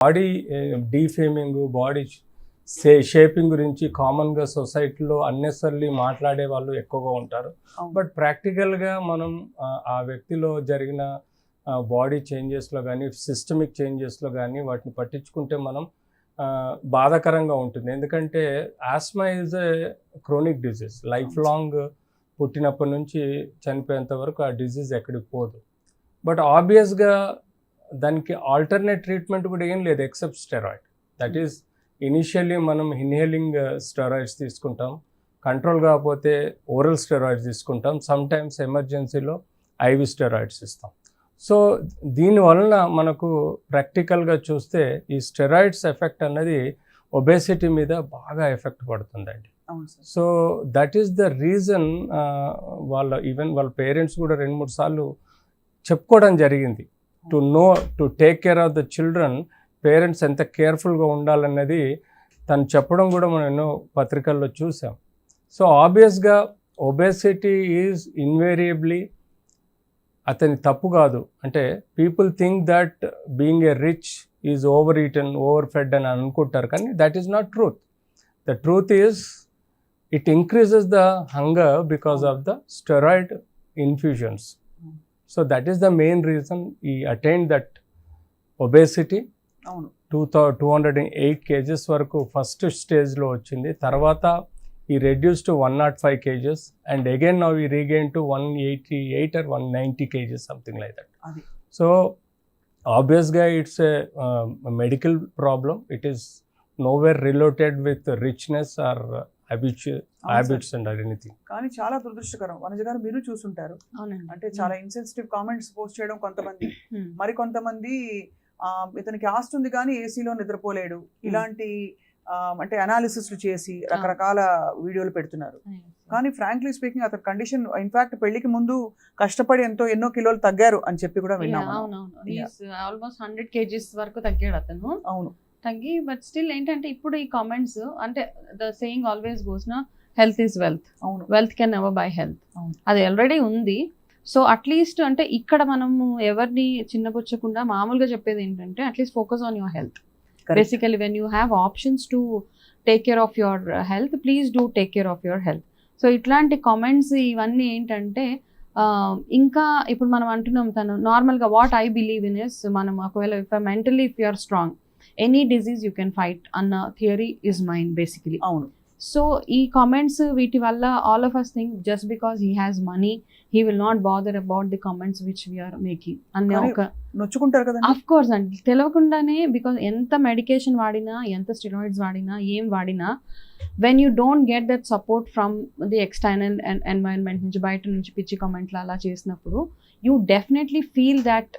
Body defaming body షే shaping గురించి కామన్గా సొసైటీలో అన్నెసర్లీ మాట్లాడే వాళ్ళు ఎక్కువగా ఉంటారు. బట్ ప్రాక్టికల్గా మనం ఆ, వ్యక్తిలో జరిగిన బాడీ చేంజెస్లో కానీ సిస్టమిక్ చేంజెస్లో కానీ వాటిని పట్టించుకుంటే మనం బాధాకరంగా ఉంటుంది. ఎందుకంటే asthma is a chronic disease life long పుట్టినప్పటి నుంచి చనిపోయేంత వరకు ఆ డిజీజ్ ఎక్కడికి పోదు. బట్ ఆబ్వియస్గా దానికి ఆల్టర్నేట్ ట్రీట్మెంట్ కూడా ఏం లేదు except steroid that is initially మనం ఇన్హేలింగ్ స్టెరాయిడ్స్ తీసుకుంటాం. కంట్రోల్ కాకపోతే ఓరల్ స్టెరాయిడ్స్ తీసుకుంటాం. సమ్ టైమ్స్ ఎమర్జెన్సీలో ఐవి స్టెరాయిడ్స్ ఇస్తాం. సో దీని వలన మనకు ప్రాక్టికల్గా చూస్తే ఈ స్టెరాయిడ్స్ ఎఫెక్ట్ అన్నది ఒబేసిటీ మీద బాగా ఎఫెక్ట్ పడుతుందండి. So that is the reason వాళ్ళ ఈవెన్ వాళ్ళ పేరెంట్స్ కూడా రెండు మూడు సార్లు చెప్పుకోవడం జరిగింది. To know to take care of the children parents ఎంత కేర్ఫుల్గా ఉండాలన్నది తను చెప్పడం కూడా మనం ఎన్నో పత్రికల్లో చూసాం. సో ఆబ్వియస్గా ఒబేసిటీ ఈజ్ ఇన్వేరియబ్లీ అతని తప్పు కాదు. అంటే people think that being a rich is over eaten over fed అని అనుకుంటారు కానీ that is not truth the truth is it increases the hunger because of the steroid infusions so that is the main reason he attain that obesity అవును. Two thou two hundred eight kgs వరకు first స్టేజ్లో వచ్చింది. తర్వాత he reduce to one not five kgs and again now he regain to one eighty eight or one ninety kgs something like that. So ఆబ్వియస్గా it's a medical problem it is nowhere related with richness or habits habits and anything కానీ చాలా దురదృష్టకరం. వనజ గారు మీరు చూసుంటారు. అంటే చాలా insensitive comments post చేయడం కొంతమంది. మరి కొంతమంది ఇతనికి ఆస్తి ఉంది కానీ ఏసీలో నిద్రపోలేడు. ఇలాంటి అంటే అనాలిసిస్లు చేసి రకరకాల వీడియోలు పెడుతున్నారు. కానీ ఫ్రాంక్లీ స్పీకింగ్ అతని కండిషన్ ఇన్ఫాక్ట్ పెళ్ళికి ముందు కష్టపడి ఎంతో ఎన్నో కిలోలు తగ్గారు అని చెప్పి కూడా విన్నాము ఆల్మోస్ట్ హండ్రెడ్ కేజీస్ వరకు తగ్గాడు అతను. అవును. తగ్గి బట్ స్టిల్ ఏంటంటే ఇప్పుడు ఈ కామెంట్స్ అంటే ద సేయింగ్ ఆల్వేస్ గోస్ నా హెల్త్ ఈజ్ వెల్త్ అవును. Wealth can never buy health. అది ఆల్రెడీ ఉంది. సో అట్లీస్ట్ అంటే ఇక్కడ మనము ఎవరిని చిన్నపుచ్చకుండా మామూలుగా చెప్పేది ఏంటంటే at least focus on your health. Basically when you have options to take care of your health please do take care of your health so ఇట్లాంటి కామెంట్స్ ఇవన్నీ ఏంటంటే ఇంకా ఇప్పుడు మనం అంటున్నాం తను నార్మల్గా what I believe in is మనం ఒకవేళ if mentally if you are strong any disease you can fight అన్న థియరీ ఇస్ మైండ్ బేసికలీ అవును. సో ఈ కామెంట్స్ వీటి వల్ల all of us think just because he has money he will not bother about the comments which we are making అనే ఒక నొచ్చుకుంటారు కదండి. Of course అండి. తెలియకుండానే బికాస్ ఎంత మెడికేషన్ వాడినా ఎంత స్టిరాయిడ్స్ వాడినా ఏం వాడినా when you don't get that support from the external environment నుంచి బయట నుంచి పిచ్చి కామెంట్లు అలా చేసినప్పుడు యూ డెఫినెట్లీ ఫీల్ దట్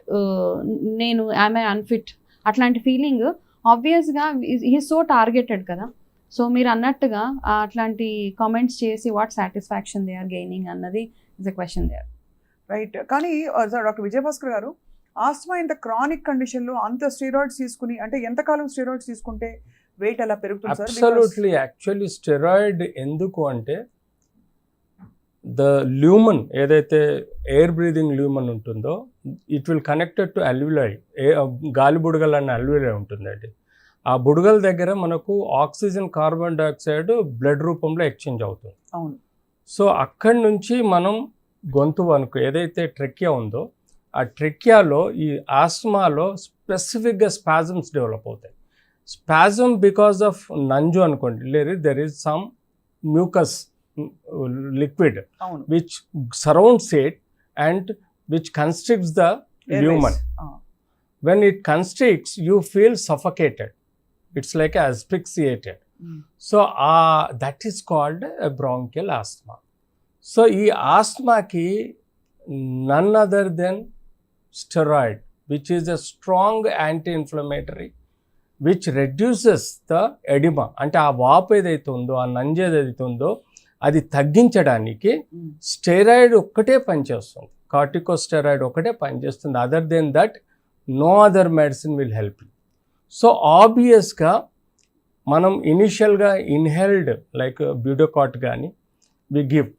నేను ఐఎమ్ అన్ఫిట్ అట్లాంటి ఫీలింగ్ ఆబ్వియస్గా హీ సో టార్గెటెడ్ కదా. సో మీరు అన్నట్టుగా అట్లాంటి కామెంట్స్ చేసి what satisfaction they are gaining అన్నది is a question they right కానీ డాక్టర్ విజయభాస్కర్ గారు ఆస్మా ఇంత క్రానిక్ కండిషన్లో అంత స్టీరాయిడ్స్ తీసుకుని అంటే ఎంతకాలం స్టీరాయిడ్స్ తీసుకుంటే వెయిట్ అలా పెరుగుతుంది అబ్సల్యూట్లీ యాక్చువల్లీ స్టెరాయిడ్ ఎందుకు అంటే ద ల్యూమన్ ఏదైతే ఎయిర్ బ్రీదింగ్ ల్యూమన్ ఉంటుందో it will connected to alveoli a గాలి బుడగలు అన్న అల్విలై ఉంటుందండి. ఆ బుడగల దగ్గర మనకు ఆక్సిజన్ కార్బన్ డైఆక్సైడ్ బ్లడ్ రూపంలో ఎక్స్చేంజ్ అవుతుంది. అవును. సో అక్కడి నుంచి మనం గొంతు వనుకు ఏదైతే ట్రెక్యా ఉందో ఆ ట్రెక్యాలో ఈ ఆస్మాలో స్పెసిఫిక్గా స్పాజమ్స్ డెవలప్ అవుతాయి. స్పాజమ్ బికాస్ ఆఫ్ నంజు అనుకోండి లేదు there is some mucus liquid which surrounds it and which constricts the Airways. Human uh, when it constricts you feel suffocated. It's like asphyxiated. Mm. so uh, that is called a bronchial asthma. So ఈ ఆస్మాకి none other than steroid which is a strong anti inflammatory which reduces the edema అంటే ఆ వాపు ఏదైతే ఉందో ఆ నంజు ఏదైతే ఉందో అది తగ్గించడానికి Mm. స్టెరాయిడ్ ఒక్కటే పనిచేస్తుంది. కార్టికో స్టెరాయిడ్ ఒకటే పనిచేస్తుంది. Other than that no other medicine will help you so ఆబ్వియస్గా మనం ఇనిషియల్గా ఇన్హెల్డ్ లైక్ బ్యూటోకాట్ కానీ we give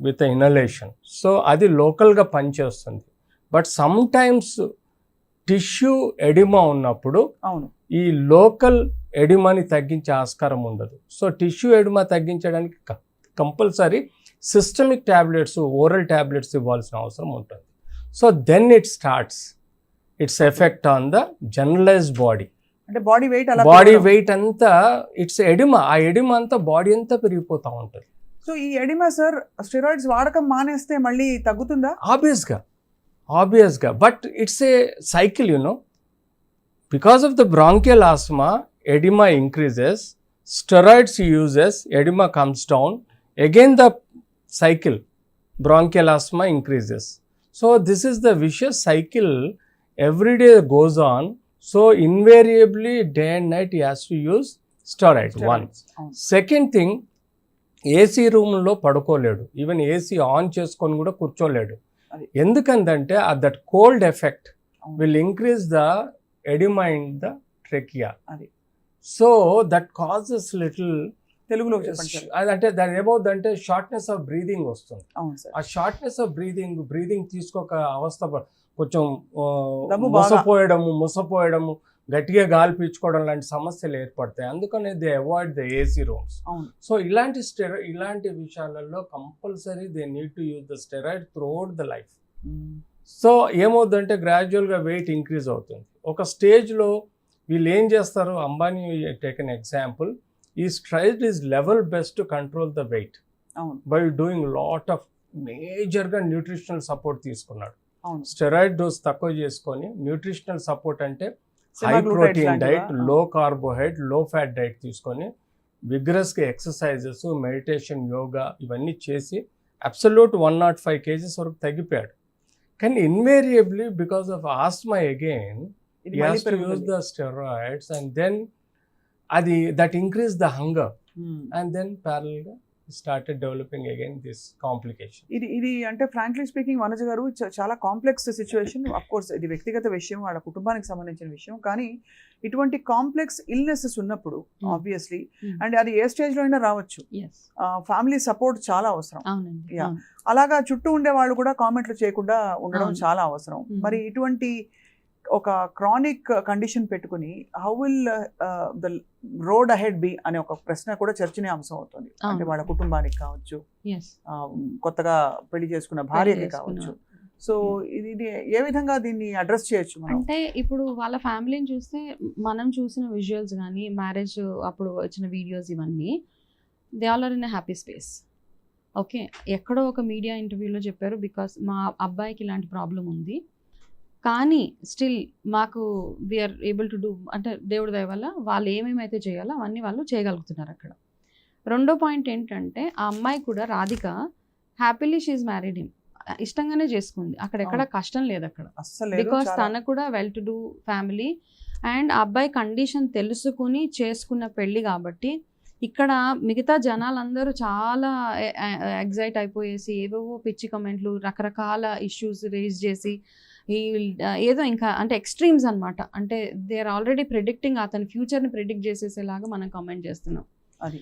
with inhalation so అది లోకల్గా పనిచేస్తుంది. But some times tissue edema ఉన్నప్పుడు అవును. ఈ లోకల్ ఎడిమాని తగ్గించే ఆస్కారం ఉండదు. సో టిష్యూ ఎడిమా తగ్గించడానికి compulsory systemic tablets oral tablets ఇవ్వాల్సిన అవసరం ఉంటుంది. So then it starts its effect on the generalized body అంటే బాడీ వెయిట్ అలా బాడీ. వెయిట్ అంతా ఇట్స్ ఎడిమా ఆ ఎడిమా అంతా బాడీ అంతా పెరిగిపోతూ ఉంటుంది. సో ఈ ఎడిమా సార్ స్టెరాయిడ్స్ వాడకం మానేస్తే మళ్ళీ తగ్గుతుందా? ఆబ్వియస్గా ఆబ్వియస్గా but it's a cycle you know because of the bronchial asthma edema increases steroids uses edema comes down again the cycle bronchial asthma increases so this is the vicious cycle every day goes on so invariably day and night you has to use steroid one Steroids. అవును. Second thing AC రూమ్లో పడుకోలేడు even AC on చేసుకొని కూడా కూర్చోలేడు. ఎందుకందంటే that cold effect. Will increase the edema in the trachea. So that causes little తెలుగులో అంటే దాని ఏమవుతుందంటే షార్ట్నెస్ ఆఫ్ బ్రీదింగ్ వస్తుంది. ఆ షార్ట్నెస్ ఆఫ్ బ్రీదింగ్ బ్రీదింగ్ తీసుకోక అవస్థ కొంచెం. ముసపోయడము ముసపోయడము గట్టిగా గాలి పీల్చుకోవడం లాంటి సమస్యలు ఏర్పడతాయి. అందుకనే they avoid the AC rooms so ఇలాంటి స్టెరా ఇలాంటి విషయాలలో compulsory they need to use the steroid throughout the life. So ఏమవుతుందంటే గ్రాడ్యువల్గా వెయిట్ ఇంక్రీజ్ అవుతుంది. ఒక స్టేజ్లో వీళ్ళు ఏం చేస్తారు? Ambani take an example. He tried his level best to control the weight by doing lot of మేజర్గా న్యూట్రిషనల్ సపోర్ట్ తీసుకున్నాడు. స్టెరాయిడ్ డోస్ తక్కువ చేసుకొని న్యూట్రిషనల్ సపోర్ట్ అంటే హై ప్రోటీన్? డైట్. లో కార్బోహైడ్రేట్లో ఫ్యాట్ డైట్ తీసుకొని విగ్రస్గా ఎక్సర్సైజెస్ మెడిటేషన్ యోగా ఇవన్నీ చేసి absolute one not five kgs వరకు తగ్గిపోయాడు. కానీ invariably because of asthma again ఇది he మళ్ళీ has to అది that increase the hunger. And then ప్యారల్గా started developing again this complication ఇది ఇది అంటే ఫ్రాంక్లీ స్పీకింగ్ వనజ గారు చ- చాలా కాంప్లెక్స్ సిచ్యువేషన్ అఫ్ కోర్స్ ఇది వ్యక్తిగత విషయం వాళ్ళ కుటుంబానికి సంబంధించిన విషయం కానీ ఇటువంటి కాంప్లెక్స్ ఇల్నెసెస్ ఉన్నప్పుడు Hmm. Obviously Hmm. అండ్ అది ఏ స్టేజ్లో అయినా రావచ్చు ఫ్యామిలీ సపోర్ట్ చాలా అవసరం. అవును. అలాగా చుట్టూ ఉండే వాళ్ళు కూడా కామెంట్లు చేయకుండా ఉండడం. చాలా అవసరం Hmm. మరి ఇటువంటి ఒక క్రానిక్ కండిషన్ పెట్టుకుని how will the road ahead be అనే ఒక ప్రశ్న కూడా చర్చనీయాంశం అవుతుంది. అంటే. వాళ్ళ కుటుంబానికి కావచ్చు కొత్తగా పెళ్ళి చేసుకున్న భార్యకి కావచ్చు. సో ఇది ఏ విధంగా దీన్ని అడ్రస్ చేయొచ్చు అంటే ఇప్పుడు వాళ్ళ ఫ్యామిలీని చూస్తే మనం చూసిన విజువల్స్ కానీ మ్యారేజ్ అప్పుడు వచ్చిన వీడియోస్ ఇవన్నీ they all are in happy space okay ఎక్కడో ఒక మీడియా ఇంటర్వ్యూలో చెప్పారు బికాస్ మా అబ్బాయికి ఇలాంటి ప్రాబ్లం ఉంది. కానీ స్టిల్ మాకు వీఆర్ ఏబుల్ టు డూ అంటే దేవుడి దయ వల్ల వాళ్ళు ఏమేమైతే చేయాలో అవన్నీ వాళ్ళు చేయగలుగుతున్నారు అక్కడ. రెండో పాయింట్ ఏంటంటే ఆ అమ్మాయి కూడా Radhika happily she married him ఇష్టంగానే చేసుకుంది. అక్కడ ఎక్కడ కష్టం లేదు అక్కడ. బికాస్ తన కూడా well to do family and ఆ అబ్బాయి కండిషన్ తెలుసుకుని చేసుకున్న పెళ్ళి కాబట్టి ఇక్కడ మిగతా జనాలందరూ చాలా ఎగ్జైట్ అయిపోయేసి ఏవేవో పిచ్చి కమెంట్లు రకరకాల ఇష్యూస్ రేజ్ చేసి ఈ ఏదో ఇంకా అంటే ఎక్స్ట్రీమ్స్ అన్నమాట. అంటే దే ఆర్ ఆల్రెడీ ప్రిడిక్టింగ్ అతని ఫ్యూచర్ని ప్రిడిక్ట్ చేసేసేలాగా మనం కామెంట్ చేస్తున్నాం. అది.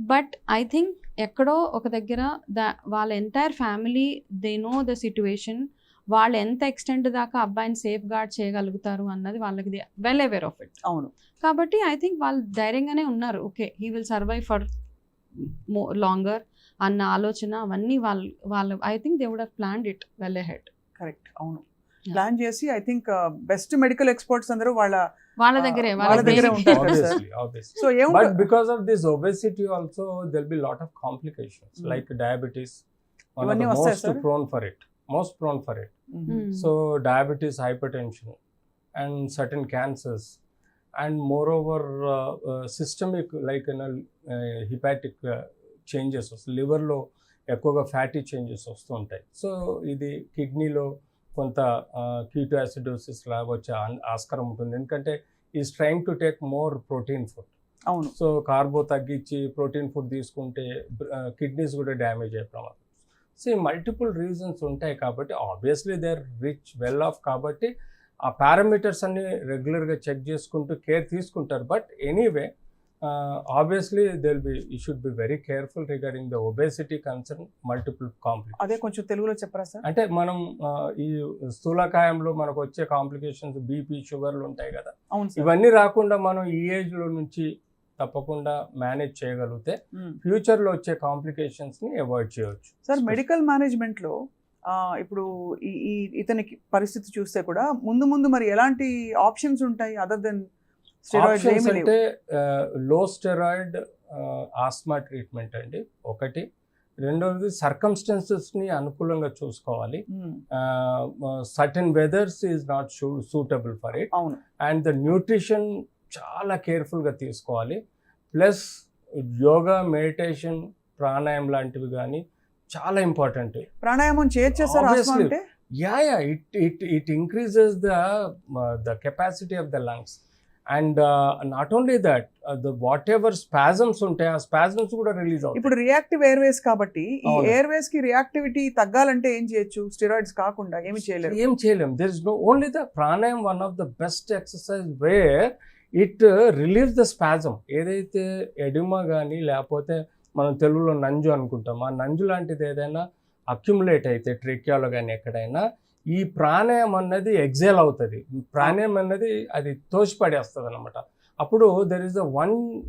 బట్ ఐ థింక్ ఎక్కడో ఒక దగ్గర ద వాళ్ళ entire family they know the situation వాళ్ళు ఎంత ఎక్స్టెంట్ దాకా అబ్బాయిని సేఫ్ గార్డ్ చేయగలుగుతారు అన్నది వాళ్ళకి వెల్ అవేర్ ఆఫ్ ఇట్ అవును. కాబట్టి ఐ థింక్ వాళ్ళు ధైర్యంగానే ఉన్నారు. Okay he will survive for more longer అన్న ఆలోచన అవన్నీ వాళ్ళు వాళ్ళు ఐ థింక్ దే వుడ్ హ్ planned it well ahead correct అవును. ప్లాన్ చేసి I think best medical experts అందరూ వాళ్ళ దగ్గరే lot of like diabetes prone for it most prone for it so diabetes hyper and certain cancers and more over like hepatic changes లివర్లో ఎక్కువగా fatty changes వస్తుంటాయి so ఇది కిడ్నీలో కొంత keto acidosis లాగా వచ్చే ఆస్కారం ఉంటుంది. ఎందుకంటే is trying to take more protein food అవును. సో కార్బో తగ్గించి ప్రోటీన్ ఫుడ్ తీసుకుంటే కిడ్నీస్ కూడా డ్యామేజ్ అయ్యే ప్రమాదం. సో ఈ మల్టిపుల్ రీజన్స్ ఉంటాయి కాబట్టి obviously they are rich well off కాబట్టి ఆ పారామీటర్స్ అన్ని రెగ్యులర్గా చెక్ చేసుకుంటూ కేర్ తీసుకుంటారు. బట్ ఎనీవే ఆబ్వియస్లీ దిల్ B you should be very careful regarding the obesity concern multiple complication అదే కొంచెం తెలుగులో చెప్పరా సార్? అంటే మనం ఆ, ఈ స్థూలకాయంలో మనకు వచ్చే కాంప్లికేషన్స్ బీపీ షుగర్లు ఉంటాయి కదా. ఇవన్నీ రాకుండా మనం ఈ ఏజ్లో నుంచి తప్పకుండా మేనేజ్ చేయగలిగితే. ఫ్యూచర్లో వచ్చే కాంప్లికేషన్స్ని అవాయిడ్ చేయవచ్చు సార్ మెడికల్ మేనేజ్మెంట్లో ఆ, ఇప్పుడు ఈ ఇతనికి పరిస్థితి చూస్తే కూడా ముందు ముందు మరి ఎలాంటి ఆప్షన్స్ ఉంటాయి అదర్ దెన్ అంటే లో స్టెరాయిడ్ ఆస్మా ట్రీట్మెంట్ అండి. ఒకటి. రెండవది సర్కమ్స్టెన్సెస్ని అనుకూలంగా చూసుకోవాలి. Certain weathers is not suitable for it. And the nutrition చాలా కేర్ఫుల్గా తీసుకోవాలి. ప్లస్ యోగా మెడిటేషన్ ప్రాణాయం లాంటివి కానీ చాలా ఇంపార్టెంట్. ప్రాణాయామం చేయొచ్చా yeah yeah it it it increases the the capacity of the lungs and not only that the whatever spasms ఉంటాయి ఆ spasms కూడా రిలీజ్ అవుతాయి. ఇప్పుడు రియాక్టివ్ ఎయిర్వేస్ కాబట్టి ఈ. ఎయిర్వేస్కి రియాక్టివిటీ తగ్గాలంటే ఏం చేయొచ్చు? స్టెరాయిడ్స్ కాకుండా ఏమి చేయలేరు. ఏం చేయలేం. There is no only the pranayama one of the best exercise where it relieves the spasm ఏదైతే ఎడిమా కానీ లేకపోతే మనం తెలుగులో నంజు అనుకుంటాం ఆ నంజు లాంటిది ఏదైనా అక్యుములేట్ అయితే ట్రిక్యాలో కానీ ఎక్కడైనా ఈ ప్రాణాయం అన్నది ఎగ్జేల్ అవుతుంది. ప్రాణాయం అన్నది అది తోసిపడేస్తుంది అనమాట అప్పుడు there is the one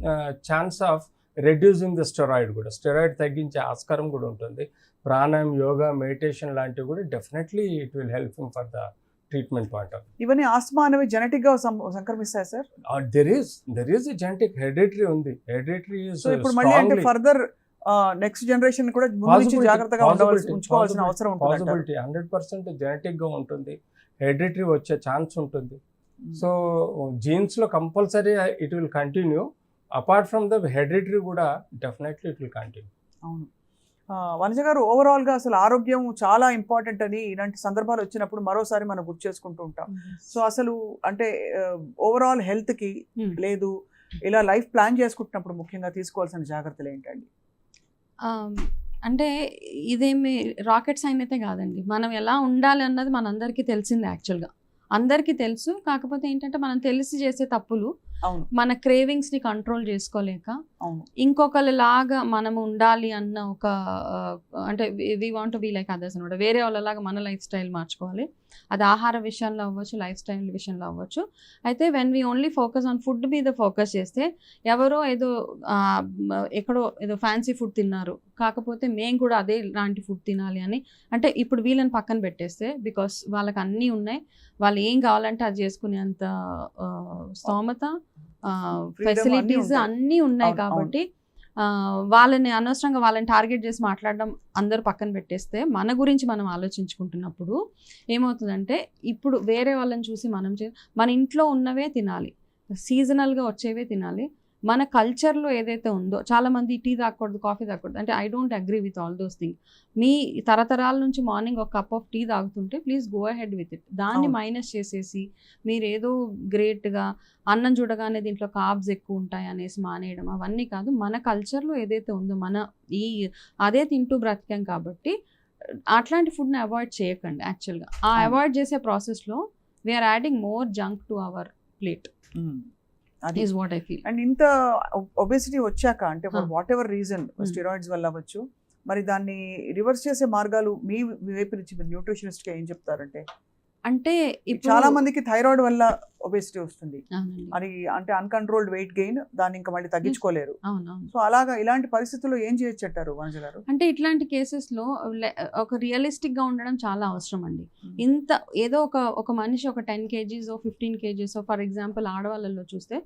chance of reducing the steroid కూడా. స్టెరాయిడ్ తగ్గించే ఆస్కారం కూడా ఉంటుంది. ప్రాణాయం యోగా మెడిటేషన్ లాంటివి కూడా definitely it will help for the treatment point of ఇవన్నీ ఆస్మా అనేవి జెనెటిక్గా సం- సంక్రమిస్తాయి sir? There is there is genetic hereditary ఉంది. హెరిడిటరీ సో ఇప్పుడు మళ్ళీ అంటే ఫర్దర్ నెక్స్ట్ జనరేషన్ కూడా జాగ్రత్తగా ఉంచుకోవాల్సిన అవసరం ఉంటుంది పాసిబిలిటీ హండ్రెడ్ పర్సెంట్ జెనెటిక్గా ఉంటుంది. హెరిడిటరీ వచ్చే ఛాన్స్ ఉంటుంది. సో జీన్స్లో compulsory it will continue apart from the hereditary కూడా డెఫినెట్లీ ఇట్ విల్ కంటిన్యూ అవును. ఆ, వనజ గారు ఓవరాల్గా అసలు ఆరోగ్యం చాలా ఇంపార్టెంట్ అని ఇలాంటి సందర్భాలు వచ్చినప్పుడు మరోసారి మనం గుర్తు చేసుకుంటూ ఉంటాం. సో అసలు అంటే ఓవరాల్ హెల్త్కి Hmm. లేదు ఇలా లైఫ్ ప్లాన్ చేసుకుంటున్నప్పుడు ముఖ్యంగా తీసుకోవాల్సిన జాగ్రత్తలు ఏంటండి? అంటే ఇదేమి రాకెట్ సైన్ అయితే కాదండి. మనం ఎలా ఉండాలి అన్నది మనందరికీ తెలిసిందే యాక్చువల్గా. అందరికీ తెలుసు కాకపోతే ఏంటంటే మనం తెలిసి చేసే తప్పులు మన క్రేవింగ్స్ని కంట్రోల్ చేసుకోలేక ఇంకొకరి లాగా మనం ఉండాలి అన్న ఒక అంటే we want be like others అనమాట వేరే వాళ్ళలాగా మన లైఫ్ స్టైల్ మార్చుకోవాలి. అది ఆహార విషయంలో అవ్వచ్చు లైఫ్ స్టైల్ విషయంలో అవ్వచ్చు. అయితే when we only focus on food మీద ఫోకస్ చేస్తే ఎవరో ఏదో ఎక్కడో ఏదో ఫ్యాన్సీ ఫుడ్ తిన్నారు. కాకపోతే మేము కూడా అదే లాంటి ఫుడ్ తినాలి అని. అంటే ఇప్పుడు వీళ్ళని పక్కన పెట్టేస్తే బికాస్ వాళ్ళకి అన్నీ ఉన్నాయి. వాళ్ళు ఏం కావాలంటే అది చేసుకునేంత స్తోమత ఫెసిలిటీస్ అన్నీ ఉన్నాయి. కాబట్టి ఆ, వాళ్ళని అనవసరంగా వాళ్ళని టార్గెట్ చేసి మాట్లాడడం అందరూ పక్కన పెట్టేస్తే మన గురించి మనం ఆలోచించుకుంటున్నప్పుడు ఏమవుతుందంటే ఇప్పుడు వేరే వాళ్ళని చూసి మనం చే మన ఇంట్లో ఉన్నవే తినాలి. సీజనల్గా వచ్చేవే తినాలి. మన కల్చర్లో ఏదైతే ఉందో చాలామంది టీ తాగకూడదు కాఫీ తాగకూడదు అంటే I don't agree with all those thing మీ తరతరాల నుంచి మార్నింగ్ ఒక కప్ ఆఫ్ టీ తాగుతుంటే please go ahead with it దాన్ని. మైనస్ చేసేసి మీరు ఏదో గ్రేట్గా అన్నం చూడగానే దీంట్లో కార్బ్స్ ఎక్కువ ఉంటాయి అనేసి మానేయడం అవన్నీ కాదు మన కల్చర్లో ఏదైతే ఉందో మన ఈ అదే తింటూ బ్రతికాం కాబట్టి అట్లాంటి ఫుడ్ని అవాయిడ్ చేయకండి యాక్చువల్గా ఆ. అవాయిడ్ చేసే ప్రాసెస్లో we are adding more junk to our plate. అది is what I feel and ఇంత ఒబెసిటీ వచ్చాక అంటే. Whatever reason. స్టెరాయిడ్స్ వల్ల అవ్వచ్చు మరి దాన్ని రివర్స్ చేసే మార్గాలు మీ వైపు నుంచి మీరు న్యూట్రిషనిస్ట్గా ఏం చెప్తారంటే అంటే ఇప్పుడు చాలా మందికి థైరాయిడ్ వల్ల ఒబెసిటీ వస్తుంది. అది అంటే అన్కంట్రోల్డ్ వెయిట్ గెయిన్ దాన్ని ఇంకా మళ్ళీ తగ్గించుకోలేరు. సో అలాగా ఇలాంటి పరిస్థితుల్లో ఏం చేయొచ్చు అంటారు వనజ గారు? అంటే ఇట్లాంటి కేసెస్లో ఒక రియలిస్టిక్గా ఉండడం చాలా అవసరం అండి. ఇంత ఏదో ఒక ఒక మనిషి ఒక ten kgs fifteen kgs for example ఆడవాళ్ళలో చూస్తే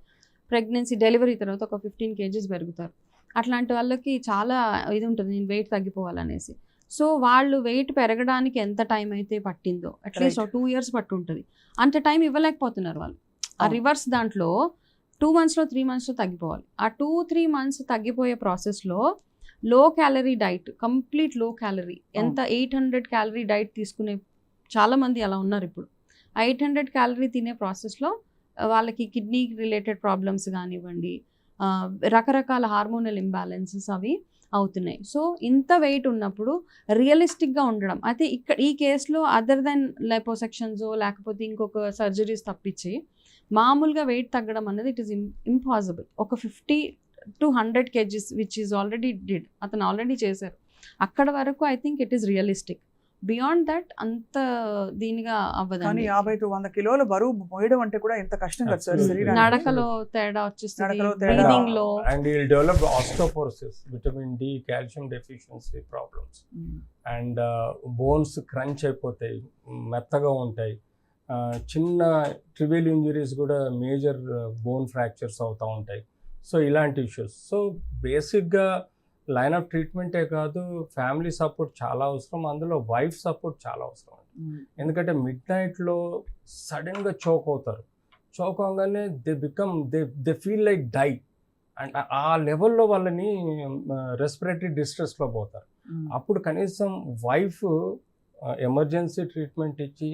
ప్రెగ్నెన్సీ డెలివరీ తర్వాత ఒక ఫిఫ్టీన్ కేజీస్ పెరుగుతారు. అట్లాంటి వాళ్ళకి చాలా ఇది ఉంటుంది నేను వెయిట్ తగ్గిపోవాలనేసి. సో వాళ్ళు వెయిట్ పెరగడానికి ఎంత టైం అయితే పట్టిందో అట్లీస్ట్. టూ ఇయర్స్ పట్టు ఉంటుంది అంత టైం ఇవ్వలేకపోతున్నారు వాళ్ళు. ఆ. రివర్స్ దాంట్లో టూ మంత్స్లో త్రీ మంత్స్లో తగ్గిపోవాలి. ఆ టూ త్రీ మంత్స్ తగ్గిపోయే ప్రాసెస్లో లో క్యాలరీ డైట్ కంప్లీట్లో క్యాలరీ ఎంత ఎయిట్ హండ్రెడ్ క్యాలరీ డైట్ తీసుకునే చాలా మంది అలా ఉన్నారు ఇప్పుడు. ఎయిట్ హండ్రెడ్ క్యాలరీ తినే ప్రాసెస్లో వాళ్ళకి కిడ్నీ రిలేటెడ్ ప్రాబ్లమ్స్ కానివ్వండి ఆ, రకరకాల హార్మోనల్ ఇంబ్యాలెన్సెస్ అవి అవుతున్నాయి. సో ఇంత వెయిట్ ఉన్నప్పుడు రియలిస్టిక్గా ఉండడం అయితే ఇక్కడ ఈ కేసులో అదర్ దెన్ లైపోసెక్షన్స్ లేకపోతే ఇంకొక సర్జరీస్ తప్పించి మామూలుగా వెయిట్ తగ్గడం అనేది ఇట్ ఈస్ ఇంపాసిబుల్. ఒక fifty to hundred kgs which is already did అతను ఆల్రెడీ చేశారు. అక్కడ వరకు I think it is realistic. Beyond that అంత దీనిగా కానీ అవ్వదండి యాభై టు వంద కిలోల బరువు మోయడం అంటే కూడా ఎంత కష్టం కదా సార్ నడకలో తేడా వచ్చేస్తుంది. బ్రీదింగ్లో అండ్ ఈ develop osteoporosis vitamin D calcium deficiency problems. And bones crunch అయిపోతాయి మెత్తగా ఉంటాయి. చిన్న ట్రివియల్ ఇంజరీస్ కూడా మేజర్ బోన్ ఫ్రాక్చర్స్ అవుతూ ఉంటాయి. సో ఇలాంటి ఇష్యూస్ సో బేసిక్గా లైన్ ఆఫ్ ట్రీట్మెంటే కాదు ఫ్యామిలీ సపోర్ట్ చాలా అవసరం అందులో వైఫ్ సపోర్ట్ చాలా అవసరం. ఎందుకంటే మిడ్ నైట్లో సడన్గా చోక్ అవుతారు చోక్ అవగానే they become they they feel like die and ఆ లెవెల్లో వాళ్ళని రెస్పిరేటరీ డిస్ట్రెస్లో పోతారు. అప్పుడు కనీసం వైఫ్ ఎమర్జెన్సీ ట్రీట్మెంట్ ఇచ్చి.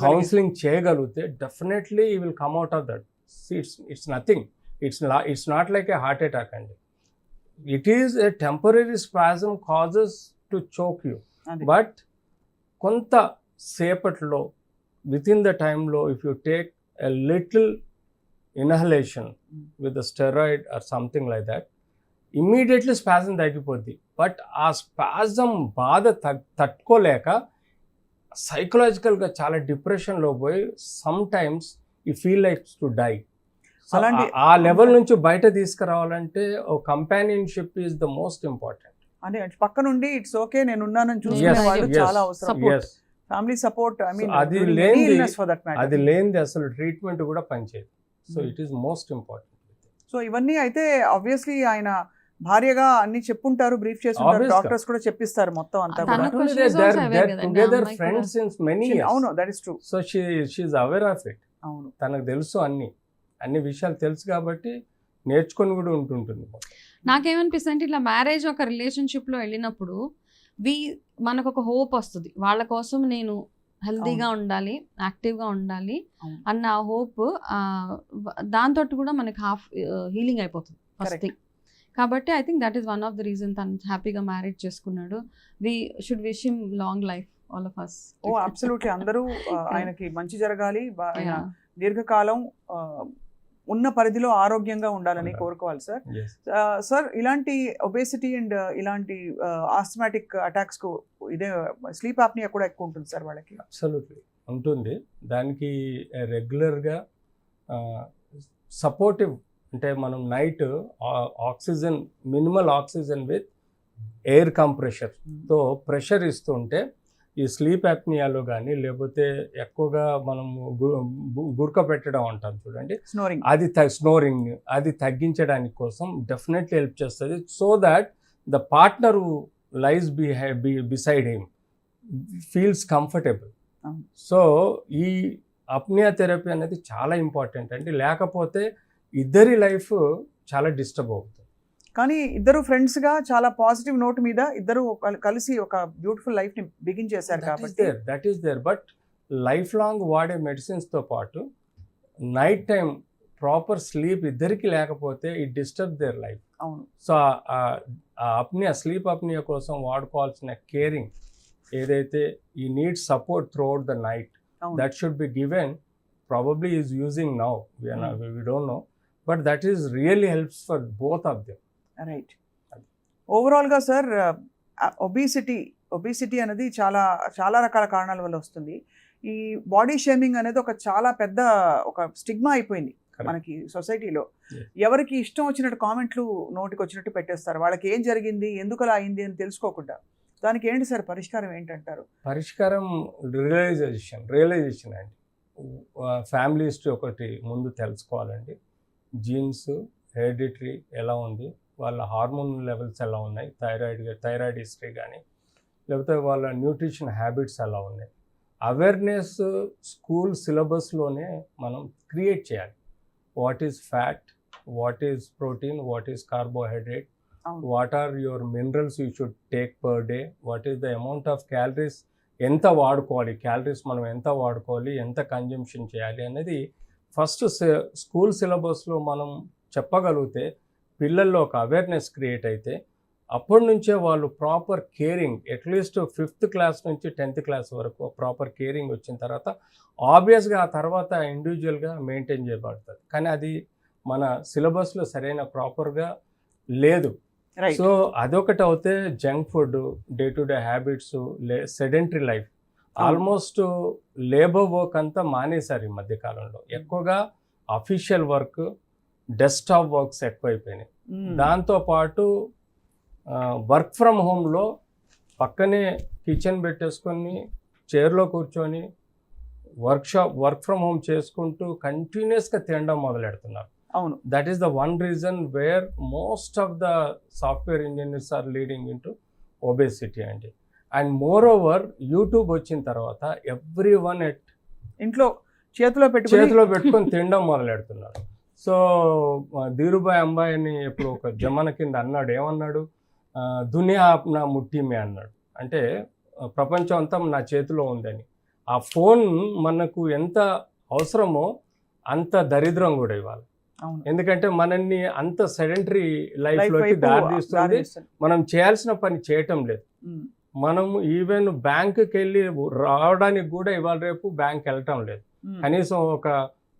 కౌన్సిలింగ్ చేయగలిగితే definitely he will come out of that it's it's nothing it's it's not like a heart attack అండి it is a temporary spasm causes to choke you అది. But కొంత సేపట్లో with in the టైంలో if you take a little inhalation Mm. With steroid or something like that immediately spasm తగ్గిపోద్ది but ఆ spasm బాధ తగ్ తట్టుకోలేక సైకలాజికల్గా చాలా డిప్రెషన్లో పోయి సమ్ టైమ్స్ ఈ ఫీల్ లైక్ టు డై అలాంటి- ఆ లెవెల్ నుంచి బయట తీసుకురావాలంటే ఓ companionship is the most important అంటే పక్క నుండి ఇట్స్ ఓకే నేను ఉన్నానని చూసుకునే వాళ్ళు. చాలా అవసరం. ఫ్యామిలీ సపోర్ట్ ఐ మీన్ అది లేనిది- దట్ అది లేనిది అసలు ట్రీట్మెంట్ కూడా పనిచేయదు. So. It is most important so ఇవన్నీ అయితే ఆబ్వియస్లీ ఆయన భార్యగా అన్ని చెప్పుంటారు బ్రీఫ్ చేస్తుంటారు. డాక్టర్స్ కూడా చెప్పిస్తారు మొత్తం అంతా టుగెదర్ ఫ్రెండ్స్ సిన్స్ మెనీ అవును that is true so she she aware of it అవును. తనకు తెలుసు అన్ని. అన్ని విషయాలు తెలుసు కాబట్టి నేర్చుకొని కూడా ఉంటుంటుంది. నాకేమనిపిస్తుంది అంటే ఇట్లా మ్యారేజ్ ఒక రిలేషన్షిప్లో వెళ్ళినప్పుడు వి మనకు ఒక హోప్ వస్తుంది. వాళ్ళ కోసం నేను హెల్తీగా ఉండాలి యాక్టివ్గా ఉండాలి. అన్న ఆ హోప్ దాంతో కూడా మనకి హాఫ్ హీలింగ్ అయిపోతుంది ఫస్ట్. థింగ్. కాబట్టి I think that is one of the reason తను హ్యాపీగా మ్యారేజ్ చేసుకున్నాడు. We should wish him long life all of us. Oh absolutely అందరూ ఆయనకి మంచి జరగాలి దీర్ఘకాలం ఉన్న పరిధిలో ఆరోగ్యంగా ఉండాలని ఉండాలి. కోరుకోవాలి సార్ సార్ ఇలాంటి ఒబేసిటీ అండ్ ఇలాంటి ఆస్థమాటిక్ అటాక్స్కు ఇదే స్లీప్ ఆప్నియా కూడా ఎక్కువ ఉంటుంది సార్ వాళ్ళకి. అబ్సల్యూట్లీ ఉంటుంది. దానికి రెగ్యులర్గా సపోర్టివ్ అంటే మనం night oxygen minimal oxygen with air కంప్రెషర్తో pressure ఇస్తుంటే ఈ స్లీప్ యాప్నియాలో కానీ లేకపోతే ఎక్కువగా మనం గురక పెట్టడం అంటాం చూడండి. స్నోరింగ్ అది స్నోరింగ్ అది తగ్గించడానికి కోసం డెఫినెట్లీ హెల్ప్ చేస్తుంది. So that the partner lies be beside him feels comfortable. So ఈ అప్నియా థెరపీ అనేది చాలా ఇంపార్టెంట్ అండి. లేకపోతే ఇద్దరి లైఫ్ చాలా డిస్టర్బ్ అవుతుంది. కానీ ఇద్దరు ఫ్రెండ్స్గా చాలా పాజిటివ్ నోట్ మీద ఇద్దరు కల్- కలిసి ఒక బ్యూటిఫుల్ లైఫ్ని బిగిన్ చేశారు కాబట్టి there that is there but life long వాడే మెడిసిన్స్తో పాటు నైట్ టైం ప్రాపర్ స్లీప్ ఇద్దరికి లేకపోతే ఇట్ డిస్టర్బ్ దేర్ లైఫ్ అవును. సో ఆ అప్నియా స్లీప్ అప్నియా కోసం వాడుకోవాల్సిన కేరింగ్ ఏదైతే ఈ need support throughout the night that should be given probably is using now we don't know but that is really helps for both of them right ఓవరాల్గా sir obesity obesity అనేది చాలా చాలా రకాల కారణాల వల్ల వస్తుంది. ఈ బాడీ షేమింగ్ అనేది ఒక చాలా పెద్ద ఒక స్టిగ్మా అయిపోయింది. మనకి సొసైటీలో. ఎవరికి ఇష్టం వచ్చినట్టు కామెంట్లు నోటికి వచ్చినట్టు పెట్టేస్తారు. వాళ్ళకి ఏం జరిగింది ఎందుకు అలా అయింది అని తెలుసుకోకుండా. దానికి ఏంటి సార్ పరిష్కారం ఏంటంటారు? పరిష్కారం రియలైజేషన్ రియలైజేషన్ అండి. ఫ్యామిలీ హిస్టరీ ఒకటి ముందు తెలుసుకోవాలండి. జీన్స్ హెరిడిటరీ ఎలా ఉంది వాళ్ళ హార్మోన్ లెవెల్స్ ఎలా ఉన్నాయి థైరాయిడ్ థైరాయిడ్ హిస్టరీ కానీ లేకపోతే వాళ్ళ న్యూట్రిషన్ హ్యాబిట్స్ ఎలా ఉన్నాయి అవేర్నెస్ స్కూల్ సిలబస్లోనే మనం క్రియేట్ చేయాలి what is fat what is protein what is carbohydrate. What are your minerals you should take per day what is the amount of calories ఎంత వాడుకోవాలి calories మనం ఎంత వాడుకోవాలి ఎంత కన్జంప్షన్ చేయాలి అనేది ఫస్ట్ స్కూల్ సిలబస్లో మనం చెప్పగలిగితే పిల్లల్లో ఒక అవేర్నెస్ క్రియేట్ అయితే అప్పటి నుంచే వాళ్ళు proper caring at least fifth class నుంచి టెన్త్ క్లాస్ వరకు ప్రాపర్ కేరింగ్ వచ్చిన తర్వాత ఆబ్వియస్గా ఆ తర్వాత ఇండివిజువల్గా మెయింటైన్ చేయబడుతుంది కానీ అది మన సిలబస్లో సరైన ప్రాపర్గా లేదు. సో అదొకటి అవుతే junk food day to day habits sedentary life almost labour work అంతా మానేశారు ఈ మధ్య కాలంలో ఎక్కువగా అఫీషియల్ వర్క్ డెస్క్టాప్ వర్క్స్ ఎక్కువైపోయినాయి. దాంతో పాటు వర్క్ ఫ్రమ్ హోమ్లో పక్కనే కిచెన్ పెట్టేసుకొని చైర్లో కూర్చొని వర్క్షాప్ వర్క్ ఫ్రమ్ హోమ్ చేసుకుంటూ కంటిన్యూస్గా తినడం మొదలెడుతున్నారు. అవును. That is the one reason where most of the software engineers are leading in to obesity అండి. అండ్ మోర్ ఓవర్ యూట్యూబ్ వచ్చిన తర్వాత ఎవ్రీ వన్ ఎట్ ఇంట్లో చేతిలో పెట్టుకుని చేతిలో పెట్టుకొని తినడం మొదలెడుతున్నారు. సో ధీరుభాయ్ అంబాయిని ఇప్పుడు ఒక జమన కింద అన్నాడు. ఏమన్నాడు? దునియా నా ముట్టిమే అన్నాడు. అంటే ప్రపంచం అంతా నా చేతిలో ఉందని. ఆ ఫోన్ మనకు ఎంత అవసరమో అంత దరిద్రం కూడా ఇవ్వాలి. ఎందుకంటే మనల్ని అంత సెడెంటరీ లైఫ్ లైఫ్లోకి దారితీస్తుంది. మనం చేయాల్సిన పని చేయటం లేదు. మనం ఈవెన్ బ్యాంకుకి వెళ్ళి రావడానికి కూడా ఇవాళ రేపు బ్యాంక్ వెళ్ళటం లేదు. కనీసం ఒక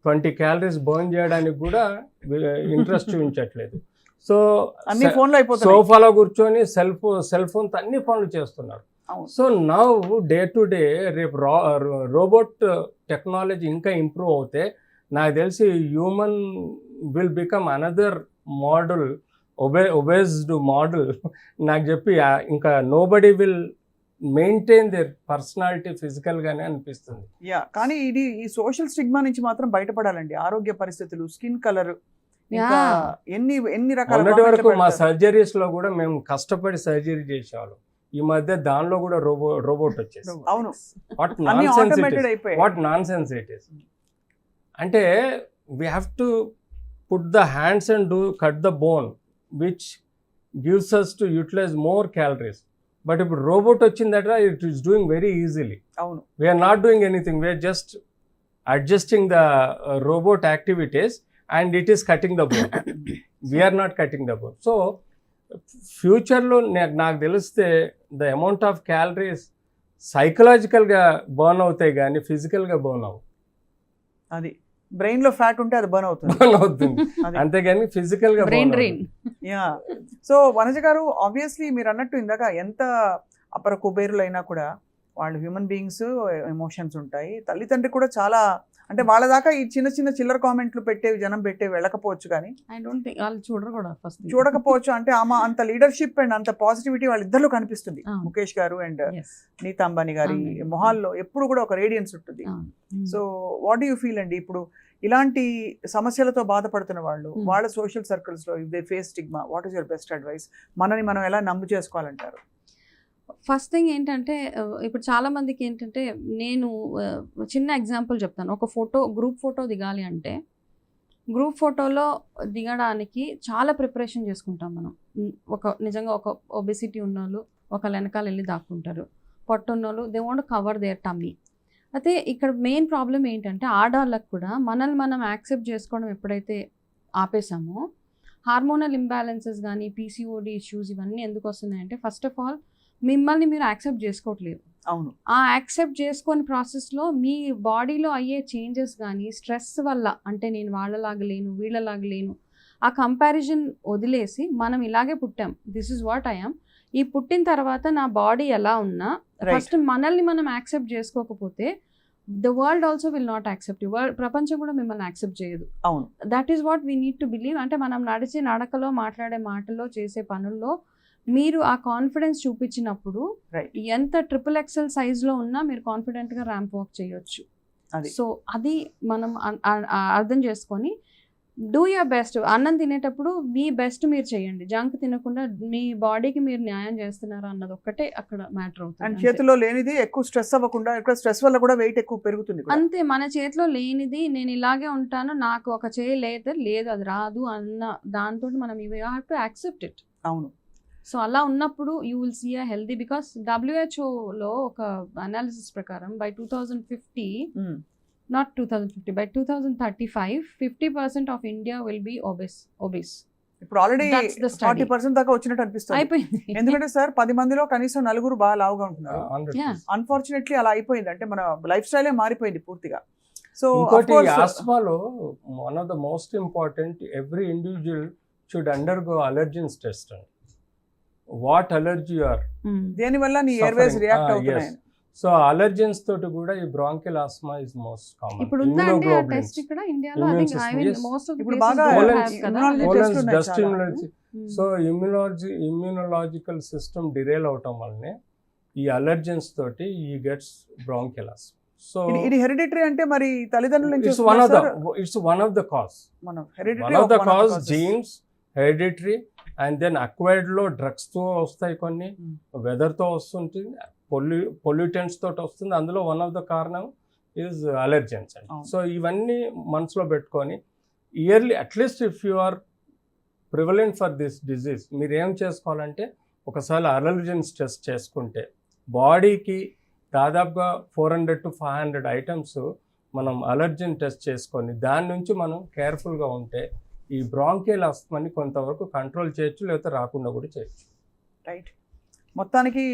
ట్వంటీ క్యాలరీస్ బర్న్ చేయడానికి కూడా ఇంట్రెస్ట్ చూపించట్లేదు. సో అన్ని ఫోన్లో సోఫాలో కూర్చొని సెల్ ఫోన్ సెల్ ఫోన్ అన్ని పనులు చేస్తున్నారు. So now day to day రేపు రోబోట్ టెక్నాలజీ ఇంకా ఇంప్రూవ్ అవుతే నాకు తెలిసి human will become another model obey obesed model నాకు చెప్పి ఇంకా nobody will maintain their personality ఫిజికల్గానే అనిపిస్తుంది. యా కానీ ఇది ఈ సోషల్ స్టిగ్మా నుంచి మాత్రం బయటపడాలండి. ఆరోగ్య పరిస్థితులు స్కిన్ కలర్ ఇంకా. ఎన్ని ఎన్ని రకాల వరకు మా. సర్జరీస్లో కూడా మేము కష్టపడి సర్జరీ చేసేవాళ్ళం. ఈ మధ్య దానిలో కూడా రోబో రోబోట్ వచ్చేసి అవును. వాట్ నాన్ అయిపోయాయి. What nonsense it is అంటే we have to put the hands and do cut the bone which gives us to utilise more calories but ఇప్పుడు రోబోట్ వచ్చిందట it is doing very easily అవును. We are not doing anything we are just adjusting the robot activities and it is cutting the bone we are not cutting the bone so ఫ్యూచర్లో నాకు తెలిస్తే the amount of calories సైకలాజికల్గా burn అవుతాయి కానీ ఫిజికల్గా burn అవు అది. బ్రెయిన్లో ఫ్యాట్ ఉంటే అది బర్న్ అవుతుంది. బర్న్ అవుతుంది. అది. అంతేగాని ఫిజికల్గా brain drain yeah. So Vanaja గారు ఆబ్వియస్లీ మీరు అన్నట్టు ఇందాక ఎంత అపర కుబేరులైనా కూడా వాళ్ళు హ్యూమన్ బీయింగ్స్ ఎమోషన్స్ ఉంటాయి. తల్లిదండ్రి కూడా చాలా అంటే వాళ్ళ దాకా ఈ చిన్న చిన్న చిల్లర కామెంట్లు పెట్టేవి జనం పెట్టేవి వెళ్ళకపోవచ్చు కానీ. ఐ డోంట్ థింక్ వాళ్ళు చూడరు కూడా ఫస్ట్ చూడకపోవచ్చు అంటే ఆమె అంత లీడర్షిప్ అండ్ అంత పాజిటివిటీ వాళ్ళిద్దరిలో కనిపిస్తుంది. ముఖేష్ గారు అండ్ నీతా అంబానీ గారి అవునండి. మొహాల్లో ఎప్పుడు కూడా ఒక రేడియన్స్ ఉంటుంది. సో వాట్ యూ ఫీల్ అండి ఇప్పుడు ఇలాంటి సమస్యలతో బాధపడుతున్న వాళ్ళు Hmm. వాళ్ళ social సర్కిల్స్లో if they face stigma what is your best advice మనని మనం ఎలా నమ్ము చేసుకోవాలంటారు? ఫస్ట్ థింగ్ ఏంటంటే ఇప్పుడు చాలా మందికి ఏంటంటే నేను చిన్న ఎగ్జాంపుల్ చెప్తాను. ఒక ఫోటో గ్రూప్ ఫోటో దిగాలి అంటే గ్రూప్ ఫోటోలో దిగడానికి చాలా ప్రిపరేషన్ చేసుకుంటాం మనం. ఒక నిజంగా ఒక ఒబెసిటీ ఉన్నోళ్ళు ఒక వెనకాల వెళ్ళి దాక్కుంటారు. పొట్ట ఉన్నోళ్ళు they want cover their tummy అయితే ఇక్కడ మెయిన్ ప్రాబ్లం ఏంటంటే ఆడవాళ్ళకు కూడా మనల్ని మనం యాక్సెప్ట్ చేసుకోవడం ఎప్పుడైతే ఆపేసామో హార్మోనల్ ఇంబ్యాలెన్సెస్ కానీ పీసీఓడి ఇష్యూస్ ఇవన్నీ ఎందుకు వస్తున్నాయంటే ఫస్ట్ ఆఫ్ ఆల్ మిమ్మల్ని మీరు యాక్సెప్ట్ చేసుకోవట్లేదు. అవును. ఆ యాక్సెప్ట్ చేసుకొని ప్రాసెస్లో మీ బాడీలో అయ్యే చేంజెస్ కానీ స్ట్రెస్ వల్ల అంటే నేను వాళ్ళలాగా లేను వీళ్ళలాగా లేను ఆ కంపారిజన్ వదిలేసి మనం ఇలాగే పుట్టాం. దిస్ ఇస్ వాట్ ఐఎమ్ ఈ పుట్టిన తర్వాత నా బాడీ ఎలా ఉన్నా ఫస్ట్ మనల్ని మనం యాక్సెప్ట్ చేసుకోకపోతే the world also will not accept you. World ప్రపంచం కూడా మిమ్మల్ని యాక్సెప్ట్ చేయదు. అవును. That is what we need to believe. అంటే మనం నడిచే నడకలో మాట్లాడే మాటల్లో చేసే పనుల్లో మీరు ఆ కాన్ఫిడెన్స్ చూపించినప్పుడు. ఎంత ట్రిపుల్ ఎక్సెల్ సైజ్లో ఉన్నా మీరు కాన్ఫిడెంట్గా ర్యాంప్ వాక్ చేయొచ్చు అది. సో అది మనం అర్థం చేసుకొని డూ యర్ బెస్ట్ అన్నం తినేటప్పుడు మీ బెస్ట్ మీరు చేయండి జంక్ తినకుండా మీ బాడీకి మీరు న్యాయం చేస్తున్నారు అన్నది ఒక్కటే అక్కడ మ్యాటర్ అండ్ అవుతుంది అంతే. చేతిలో లేనిది ఎక్కువ స్ట్రెస్ అవ్వకుండా ఎక్కువ స్ట్రెస్ వల్ల కూడా వెయిట్ ఎక్కువ పెరుగుతుంది. అంతే మన చేతిలో లేనిది నేను ఇలాగే ఉంటాను నాకు ఒక చేయి లేదు లేదు అది రాదు అన్న దాంతో మనం you have to accept it అవును సో అలా ఉన్నప్పుడు you will see a healthy because డబ్ల్యూహెచ్ఓలో ఒక అనాలిసిస్ ప్రకారం by two thousand fifty. Not two thousand fifty by two thousand thirty five fifty percent of India will be obese obese ఇప్పుడు already. Forty percent దాకా వచ్చినట్టు అనిపిస్తుంది. అయిపోయింది. ఎందుకంటే sir పది మందిలో కనీసం నలుగురు బాగా లావుగా ఉంటున్నారు. అన్ఫార్చునేట్లీ అలా అయిపోయింది. అంటే మన లైఫ్ స్టైలే మారిపోయింది పూర్తిగా. సో ఇంకోటి ఆస్మాలో one of the most important every individual should undergo allergens test అండి వాట్ అలర్జీ ఆర్? Mm. దేని వల్ల నీ ఎయిర్వేస్. రియాక్ట్ Ah, అవుతున్నాయి? సో అలర్జెన్స్ తోటి కూడా ఈ bronchial asthma is most common ఇప్పుడు ఆ టెస్ట్ ఇక్కడ? ఇండియాలో? I mean. మోస్ట్ ఆఫ్ ఇప్పుడు బాగా dust. Immunology Hmm. So immunology immunological system derail అవటం వల్లనే ఈ అలర్జెన్స్ తోటి ఈ గెట్స్ బ్రాంకిల్ సో ఇది- హెరిడిటరీ అంటే మరి తల్లిదండ్రుల నుంచి it's one of the? It's one of the cause one of the cause genes hereditary and then అక్వైర్డ్లో డ్రగ్స్తో వస్తాయి కొన్ని Hmm. వెదర్తో వస్తుంటుంది పొల్యూ పొల్యూటెంట్స్ తోటి వస్తుంది అందులో వన్ ఆఫ్ ద కారణం ఈజ్ అలర్జెన్స్ అండి. సో ఇవన్నీ మనసులో పెట్టుకొని yearly at least if you are prevalent for this disease మీరు ఏం చేసుకోవాలంటే ఒకసారి అలర్జెన్స్ టెస్ట్ చేసుకుంటే బాడీకి దాదాపుగా four hundred to five hundred items మనం అలర్జెన్ టెస్ట్ చేసుకొని దాని నుంచి మనం కేర్ఫుల్గా ఉంటే ఈ బ్రాంకియల్ అస్మని కొంతవరకు కంట్రోల్ చేయొచ్చు లేకపోతే రాకుండా కూడా చేయొచ్చు. రైట్ మొత్తానికి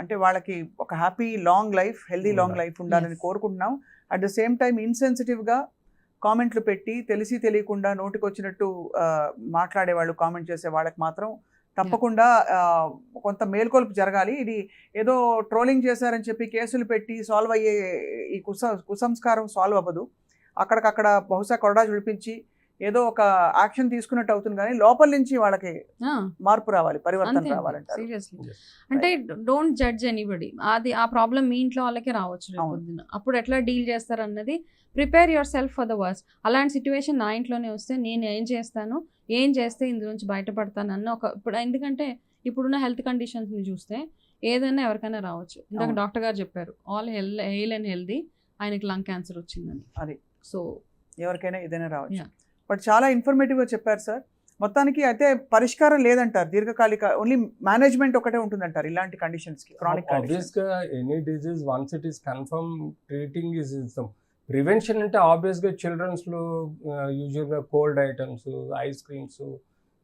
అంటే వాళ్ళకి ఒక happy long life healthy long. Life ఉండాలని. కోరుకుంటున్నాం. అట్ ద సేమ్ టైం ఇన్సెన్సిటివ్గా కామెంట్లు పెట్టి తెలిసి తెలియకుండా నోటికి వచ్చినట్టు మాట్లాడే వాళ్ళు కామెంట్ చేసే వాళ్ళకి మాత్రం తప్పకుండా కొంత మేల్కొల్పు జరగాలి. ఇది ఏదో ట్రోలింగ్ చేశారని చెప్పి కేసులు పెట్టి సాల్వ్ అయ్యే ఈ కుస కుసంస్కారం సాల్వ్ అవ్వదు. అక్కడికక్కడ బహుశా కొరడా చూపించి ఏదో ఒక యాక్షన్ తీసుకున్నట్టు అవుతుంది కానీ లోపల నుంచి వాళ్ళకి మార్పు రావాలి పరివర్తన రావాలంటారు. సీరియస్లీ. అంటే డోంట్ జడ్జ్ ఎనీబడి అది ఆ ప్రాబ్లం మీ ఇంట్లో వాళ్ళకి రావచ్చు అప్పుడు ఎట్లా డీల్ చేస్తారు అన్నది prepare yourself for the worse అలాంటి సిచ్యువేషన్ నా ఇంట్లోనే వస్తే నేను ఏం చేస్తాను? ఏం చేస్తే ఇందు నుంచి బయటపడతాను అన్న ఒక ఇప్పుడు ఎందుకంటే ఇప్పుడున్న హెల్త్ కండిషన్స్ని చూస్తే ఏదైనా ఎవరికైనా రావచ్చు. ఇందాక. డాక్టర్ గారు చెప్పారు all hell hail and healthy ఆయనకి లంగ్ క్యాన్సర్ వచ్చిందని. అది. సో ఎవరికైనా ఏదైనా రావచ్చు. బట్ చాలా informative గా చెప్పారు సార్. మొత్తానికి అయితే పరిష్కారం లేదంటారు. దీర్ఘకాలిక ఓన్లీ మేనేజ్మెంట్ ఒకటే ఉంటుందంటారు ఇలాంటి కండిషన్స్కి క్రానిక్ ఆబ్వియస్గా any disease once it is confirm treating is ఇస్తాం ప్రివెన్షన్ అంటే ఆబ్వియస్గా చిల్డ్రన్స్లో యూజువల్గా కోల్డ్ ఐటమ్స్ ఐస్ క్రీమ్స్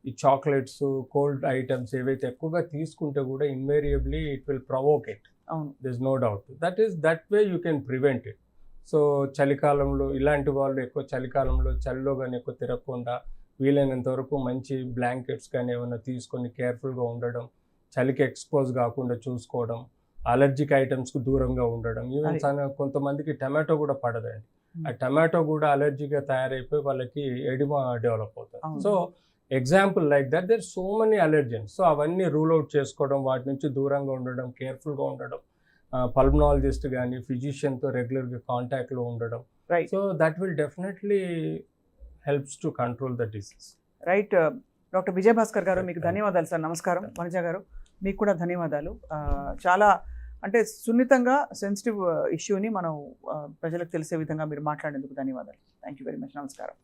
ఈ చాక్లెట్స్ కోల్డ్ ఐటమ్స్ ఏవైతే ఎక్కువగా తీసుకుంటే కూడా invariably it will provoke it అవును. This no doubt that is that way you can prevent it so చలికాలంలో ఇలాంటి వాళ్ళు ఎక్కువ చలికాలంలో చలిలో కానీ ఎక్కువ తిరగకుండా వీలైనంత వరకు మంచి బ్లాంకెట్స్ కానీ ఏమైనా తీసుకొని కేర్ఫుల్గా ఉండడం చలికి ఎక్స్పోజ్ కాకుండా చూసుకోవడం అలర్జిక్ ఐటమ్స్కి దూరంగా ఉండడం ఈవెన్ కొంతమందికి టమాటో కూడా పడదండి ఆ Hmm. టమాటో కూడా అలర్జీగా తయారైపోయి వాళ్ళకి ఎడిమా డెవలప్ అవుతుంది. So example like that there so many allergens so అవన్నీ రూల్ అవుట్ చేసుకోవడం వాటి నుంచి దూరంగా ఉండడం కేర్ఫుల్గా ఉండడం పల్మనాలజిస్ట్ కానీ ఫిజిషియన్తో రెగ్యులర్గా కాంటాక్ట్లో ఉండడం. Right so that will definitely helps to control the disease right doctor Vijayabhaskar గారు మీకు ధన్యవాదాలు సార్. నమస్కారం. వనజ గారు మీకు కూడా ధన్యవాదాలు. చాలా అంటే సున్నితంగా సెన్సిటివ్ ఇష్యూని మనం ఆ, ప్రజలకు తెలిసే విధంగా మీరు మాట్లాడేందుకు ధన్యవాదాలు. థ్యాంక్ యూ వెరీ మచ్ నమస్కారం.